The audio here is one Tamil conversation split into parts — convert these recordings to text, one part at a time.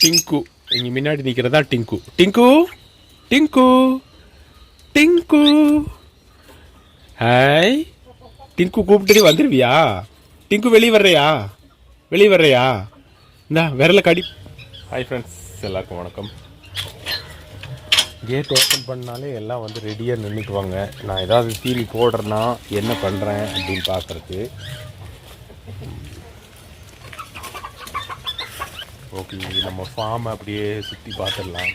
டிங்கு இங்கே முன்னாடி நிற்கிறதா டிங்கு டிங்கு டிங்கு டிங்கு ஹாய் டிங்கு கூப்பிட்டு வந்துடுவியா டிங்கு வெளியே வர்றியா? வெளியே வர்றியா? இந்தா விரல கடி. ஹாய் ஃப்ரெண்ட்ஸ் எல்லாருக்கும் வணக்கம். கேட் ஓப்பன் பண்ணாலே எல்லாம் வந்து ரெடியாக நின்றுக்குவாங்க நான் ஏதாவது தீனி போடுறேன்னா என்ன பண்ணுறேன் அப்படின்னு பார்க்குறதுக்கு. ஓகே நம்ம ஃபார்மை அப்படியே சுற்றி பார்த்துடலாம்.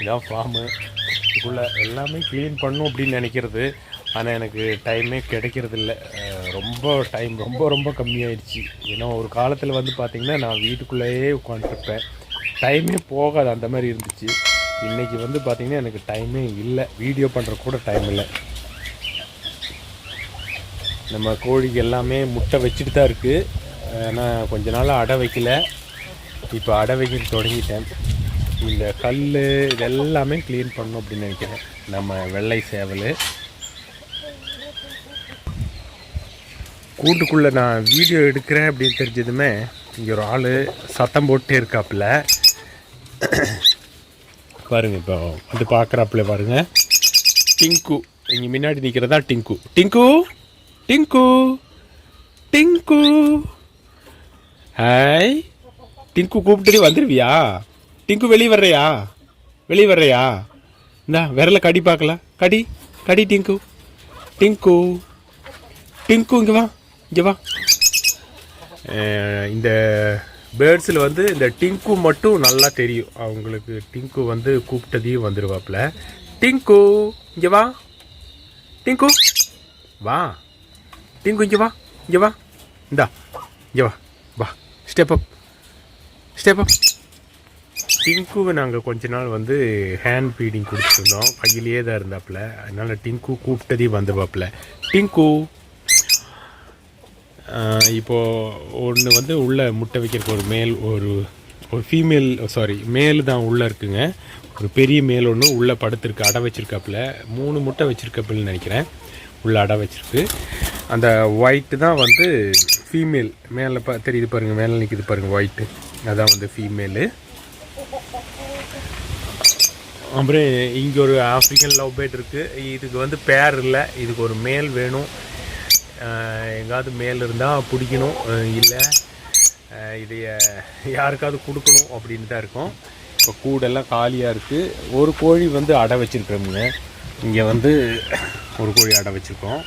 இதான் ஃபார்மு இதுக்குள்ளே எல்லாமே க்ளீன் பண்ணும் அப்படின்னு நினைக்கிறது. ஆனால் எனக்கு டைமே கிடைக்கிறது இல்லை. ரொம்ப டைம் ரொம்ப ரொம்ப கம்மியாயிடுச்சு. ஏன்னா ஒரு காலத்தில் வந்து பார்த்திங்கன்னா நான் வீட்டுக்குள்ளேயே உட்காந்துருப்பேன் டைமே போகாது அந்த மாதிரி இருந்துச்சு. இன்றைக்கி வந்து பார்த்திங்கன்னா எனக்கு டைமே இல்லை. வீடியோ பண்ணுற கூட டைம் இல்லை. நம்ம கோழிக்கு எல்லாமே முட்டை வச்சுட்டு தான் இருக்குது ஆனால் கொஞ்ச நாள் அடை வைக்கல. இப்போ அடவைகள் தொடங்கிட்டேன். இந்த கல் இதெல்லாமே க்ளீன் பண்ணணும் அப்படின்னு நினைக்கிறேன். நம்ம வெள்ளை சேவல். கூட்டுக்குள்ளே நான் வீடியோ எடுக்கிறேன் அப்படின்னு தெரிஞ்சதுமே இங்கே ஒரு ஆள் சத்தம் போட்டே இருக்காப்புல. பாருங்க இப்போ வந்து பார்க்குறாப்புல பாருங்க. டிங்கு. இங்கே முன்னாடி நிற்கிறதா டிங்கு. டிங்கு? டிங்கு? டிங்கு? ஹாய் டிங்கு கூப்பிட்டு வந்துடுவியா டிங்கு வெளியே வர்றியா? வெளியே வர்றியா? இந்தா விரல கடி பார்க்கலாம் கடி கடி டிங்கு டிங்கு டிங்கு இங்கே வா. இங்கே வா. இந்த பேர்ட்ஸில் வந்து இந்த டிங்கு மட்டும் நல்லா தெரியும். அவங்களுக்கு டிங்கு வந்து கூப்பிட்டதையும் வந்துடுவாப்புல டிங்கு இங்கே வா. டிங்கு வா. டிங்கு இங்கே வா. இங்கே வா. இந்தா இங்கே வா. வா. ஸ்டெப் அப் ஸ்டெப் டிங்குவை நாங்கள் கொஞ்ச நாள் வந்து ஹேண்ட் ஃபீடிங் கொடுத்துருந்தோம் கையிலேயே தான் இருந்தாப்புல. அதனால் டிங்கு கூப்பிட்டதையும் வந்துவாப்புல. டிங்கு இப்போது இப்போ ஒன்று வந்து உள்ள முட்டை வைக்கிறதுக்கு ஒரு மேல் ஒரு ஒரு ஃபீமேல் சாரி மேல் தான் உள்ளே இருக்குங்க. ஒரு பெரிய மேல் ஒன்று உள்ளே படுத்துருக்கு அடை வச்சுருக்காப்புல. மூணு முட்டை வச்சிருக்காப்புலன்னு நினைக்கிறேன். உள்ளே அடை வச்சுருக்கு. அந்த ஒயிட்டு தான் வந்து ஃபீமேல் மேலே பா தெரியுது பாருங்கள் மேலே நிற்கிது பாருங்கள் ஒயிட்டு அதான் வந்து ஃபீமேலு அப்புறம் இங்கே ஒரு ஆஃப்ரிக்கன் லவ் பேர்ட் இருக்குது இதுக்கு வந்து பேர் இல்லை. இதுக்கு ஒரு மேல் வேணும். எங்காவது மேல் இருந்தால் பிடிக்கணும். இல்லை இதை யாருக்காவது கொடுக்கணும் அப்படின்னு தான் இருக்கும். இப்போ கூடெல்லாம் காலியாக இருக்குது ஒரு கோழி வந்து அடை வச்சுருக்கிறோமுங்க. இங்கே வந்து ஒரு கோழி அடை வச்சுருக்கோம்.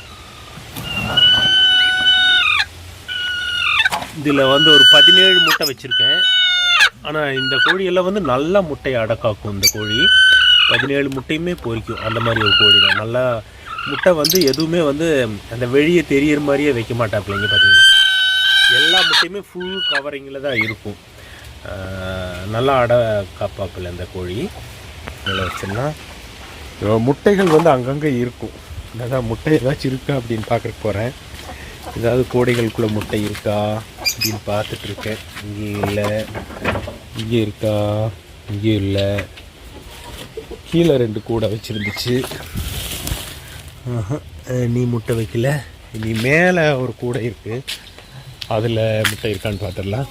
இதில் வந்து ஒரு பதினேழு முட்டை வச்சுருக்கேன். ஆனால் இந்த கோழியெல்லாம் வந்து நல்லா முட்டையை அடக்காக்கும் இந்த கோழி. பதினேழு முட்டையுமே பொறிக்கும். அந்த மாதிரி ஒரு கோழி தான். நல்லா முட்டை வந்து எதுவுமே வந்து அந்த வெளியே தெரியிற மாதிரியே வைக்க மாட்டாப்புல பார்த்தீங்கன்னா எல்லா முட்டையுமே ஃபுல் கவரிங்கில் தான் இருக்கும். நல்லா அட காப்பாப்பில் இந்த கோழி. இதில் வச்சோம்னா முட்டைகள் வந்து அங்கங்கே இருக்கும். அதான் முட்டை ஏதாச்சும் இருக்கா அப்படின்னு பார்க்குறக்கு போகிறேன் ஏதாவது கோடைகளுக்குள்ளே முட்டை இருக்கா அப்படின்னு பார்த்துட்டு இருக்கேன் இங்கே இல்லை. இங்கே இருக்கா? இங்கேயும் இல்லை. கீழே ரெண்டு கூடை வச்சுருந்துச்சு. ஆஹா, நீ முட்டை வைக்கல. நீ மேலே ஒரு கூடை இருக்குது அதில் முட்டை இருக்கான்னு பார்த்துடலாம்.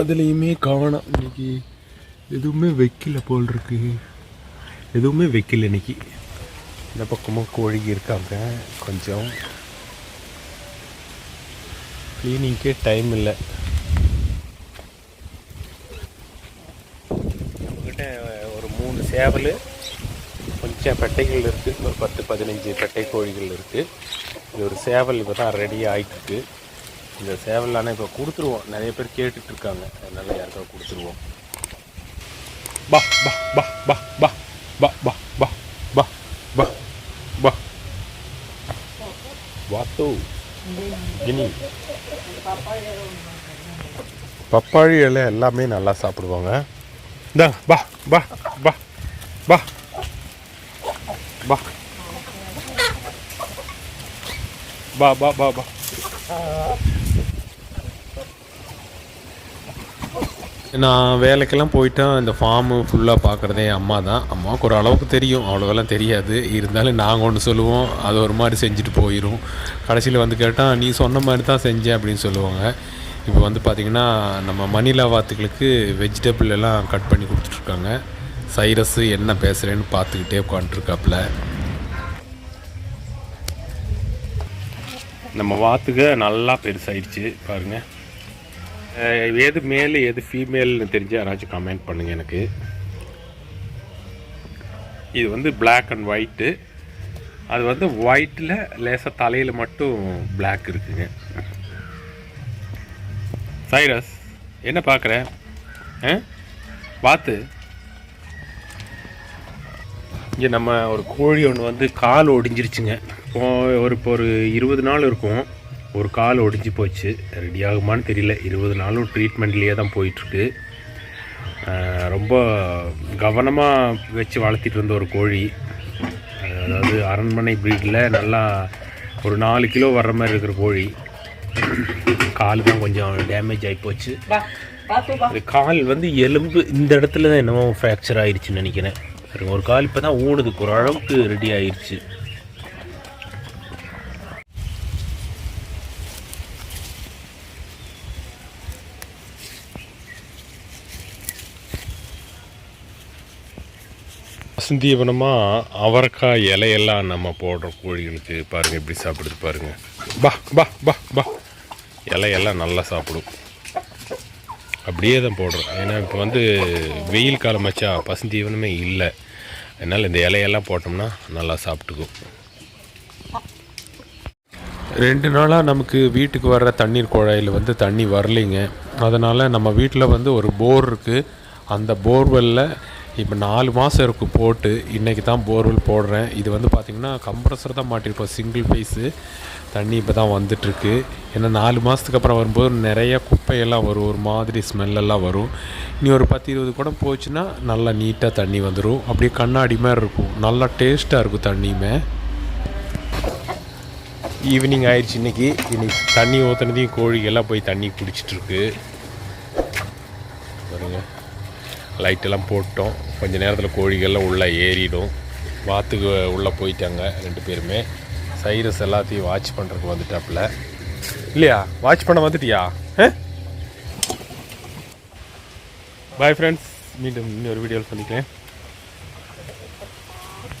அதுலேயுமே காணும் இன்னைக்கு எதுவுமே வைக்கல போல் இருக்கு. எதுவுமே வைக்கல இன்னைக்கு. இந்த பக்கமும் கோழி இருக்காங்க. கொஞ்சம் க்ளீனிங்க்கே டைம் இல்லை. நம்மக்கிட்ட ஒரு மூணு சேவல் கொஞ்சம் பெட்டைகள் இருக்குது ஒரு பத்து பதினஞ்சு பெட்டை கோழிகள் இருக்குது இது ஒரு சேவல் இப்போ தான் ரெடி ஆகிட்டுருக்கு இந்த சேவல் ஆனால் இப்போ கொடுத்துருவோம். நிறைய பேர் கேட்டுட்ருக்காங்க. அதனால் யாருக்கா கொடுத்துருவோம். பா பா பா பா பா பா. வாத்து கினி பப்பாளி இலை எல்லாமே நல்லா சாப்பிடுவாங்க. இந்தா பா பா பா பா பா பா பா பா பா நான் வேலைக்கெல்லாம் போயிட்டால் இந்த ஃபார்மு ஃபுல்லாக பார்க்குறதே அம்மா தான். அம்மாவுக்கு ஒரு அளவுக்கு தெரியும். அவ்வளோவெல்லாம் தெரியாது. இருந்தாலும் நாங்கள் ஒன்று சொல்லுவோம். அது ஒரு மாதிரி செஞ்சுட்டு போயிடும் கடைசியில் வந்து கேட்டால் நீ சொன்ன மாதிரி தான் செஞ்சேன் அப்படின்னு சொல்லுவாங்க. இப்போ வந்து பார்த்திங்கன்னா நம்ம மணிலா வாத்துக்களுக்கு வெஜிடபிள் எல்லாம் கட் பண்ணி கொடுத்துட்ருக்காங்க. சைரஸு என்ன பேசுகிறேன்னு பார்த்துக்கிட்டே உட்காந்துருக்காப்புல நம்ம வாத்துக நல்லா பெருசாயிடுச்சு. பாருங்கள் எது மேல் எது ஃபீமேல்னு தெரிஞ்சு யாராச்சும் கமெண்ட் பண்ணுங்கள் எனக்கு. இது வந்து பிளாக் அண்ட் ஒயிட்டு அது வந்து ஒயிட்டில் லேசாக தலையில் மட்டும் பிளாக் இருக்குங்க. சைரஸ் என்ன பார்க்குற? ஆ இங்கே நம்ம ஒரு கோழி ஒன்று வந்து கால் ஒடிஞ்சிருச்சுங்க. இப்போ ஒரு இப்போ ஒரு இருபது நாள் இருக்கும். ஒரு கால் ஒடிஞ்சு போச்சு. ரெடி ஆகுமான்னு தெரியல. இருபது நாளும் ட்ரீட்மெண்ட்லேயே தான் போயிட்டுருக்கு. ரொம்ப கவனமாக வச்சு வளர்த்திட்டு இருந்த ஒரு கோழி. அதாவது அரண்மனை ப்ரீடில் நல்லா ஒரு நாலு கிலோ வர்ற மாதிரி இருக்கிற கோழி. கால் தான் கொஞ்சம் டேமேஜ் ஆகி போச்சு. கால் வந்து எலும்பு இந்த இடத்துல தான் என்னமோ ஃப்ராக்சர் ஆயிடுச்சுன்னு நினைக்கிறேன். ஒரு கால் இப்போ தான் ஓடுது. ஒரு அளவுக்கு ரெடி ஆயிடுச்சு பசுந்தீவனமாக அவரைக்காய் இலையெல்லாம் நம்ம போடுற கோழிகளுக்கு பாருங்கள் எப்படி சாப்பிடுது பாருங்கள் பா பா பா பா. இலையெல்லாம் நல்லா சாப்பிடும். அப்படியே தான் போடுறோம் ஏன்னா இப்போ வந்து வெயில் காலம் வச்சா பசுந்தீவனமே இல்லை. அதனால் இந்த இலையெல்லாம் போட்டோம்னா நல்லா சாப்பிட்டுக்கும். ரெண்டு நாளாக நமக்கு வீட்டுக்கு வர்ற தண்ணீர் குழாயில் வந்து தண்ணி வரலைங்க. அதனால் நம்ம வீட்டில் வந்து ஒரு போர் இருக்குது அந்த போர்வெல்லில் இப்போ நாலு மாதம் இருக்கும் போட்டு இன்றைக்கி தான் போர்வெல் போடுறேன். இது வந்து பார்த்திங்கன்னா கம்ப்ரஸர் தான் மாட்டிருக்கோம். சிங்கிள் ஃபேஸு தண்ணி இப்போ தான் வந்துட்டுருக்கு. ஏன்னா நாலு மாதத்துக்கு அப்புறம் வரும்போது நிறைய குப்பையெல்லாம் வரும். ஒரு மாதிரி ஸ்மெல்லெல்லாம் வரும். இனி ஒரு பத்து இருபது குடம் போச்சுன்னா நல்லா நீட்டாக தண்ணி வந்துடும் அப்படியே கண்ணாடி மாதிரி இருக்கும். நல்லா டேஸ்ட்டாக இருக்கும் தண்ணியுமே. ஈவினிங் ஆயிடுச்சு இன்னைக்கு. இன்னைக்கு தண்ணி ஊற்றுனதையும் கோழிகள்லாம் போய் தண்ணி குடிச்சிட்ருக்கு பாருங்கள் லைட்டெல்லாம் போட்டோம். கொஞ்சம் நேரத்தில் கோழிகள்லாம் உள்ளே ஏறிடும். வாத்துக்கு உள்ளே போயிட்டாங்க ரெண்டு பேருமே. சைரஸ் எல்லாத்தையும் வாட்ச் பண்ணுறதுக்கு வந்துட்டாப்புல. இல்லையா? வாட்ச் பண்ண வந்துட்டியா? பாய் ஃப்ரெண்ட்ஸ் மீண்டும் இன்னொரு வீடியோவில் சந்திக்கிறேன்.